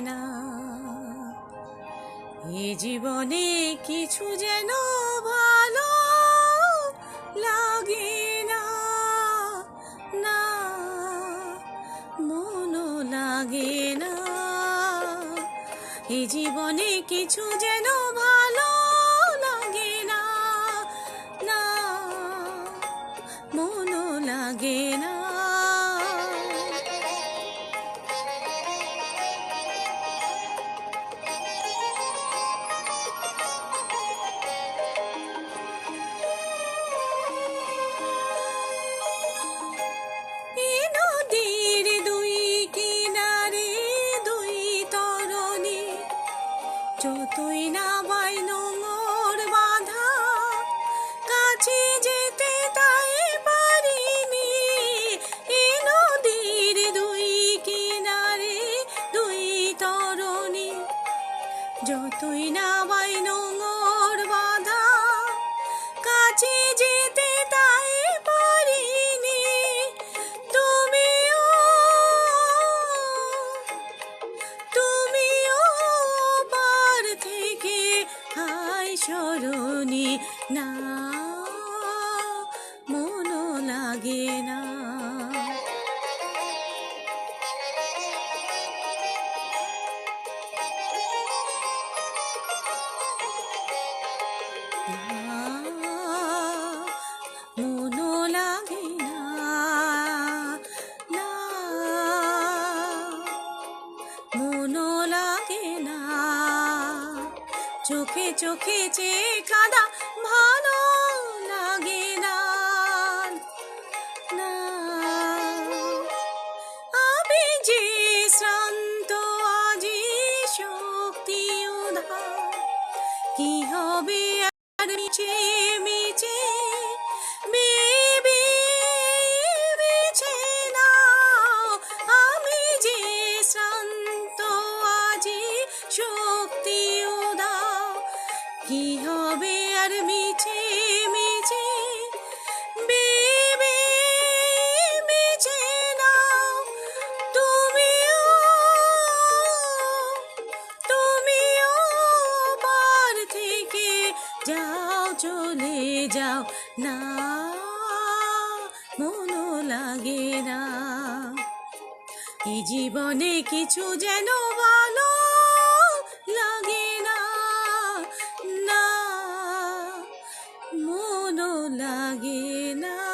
না। এ জীবনে কিছু যেন ভালো লাগে না। না মনো লাগে না। এ জীবনে কিছু যেন ভালো লাগে না। না মনো লাগে না। যতই না বাধা কাছে যেতে তাই নদীর দুই কিনারে দুই তরণী যতই না বাই হাই না মন লাগে না। মনো চোখে চোখে চেয়ে কাদা ভালো লাগে না আমি যে শ্রান্ত, আজি শক্তি কি হবে আর মিছে মিছে? শক্তি কি হবে আর মিছে মিছে? বেবি মিছে তুমিও বার থেকে যাও, চলে যাও। না মনো লাগে না। এই জীবনে কিছু যেন ভালো now.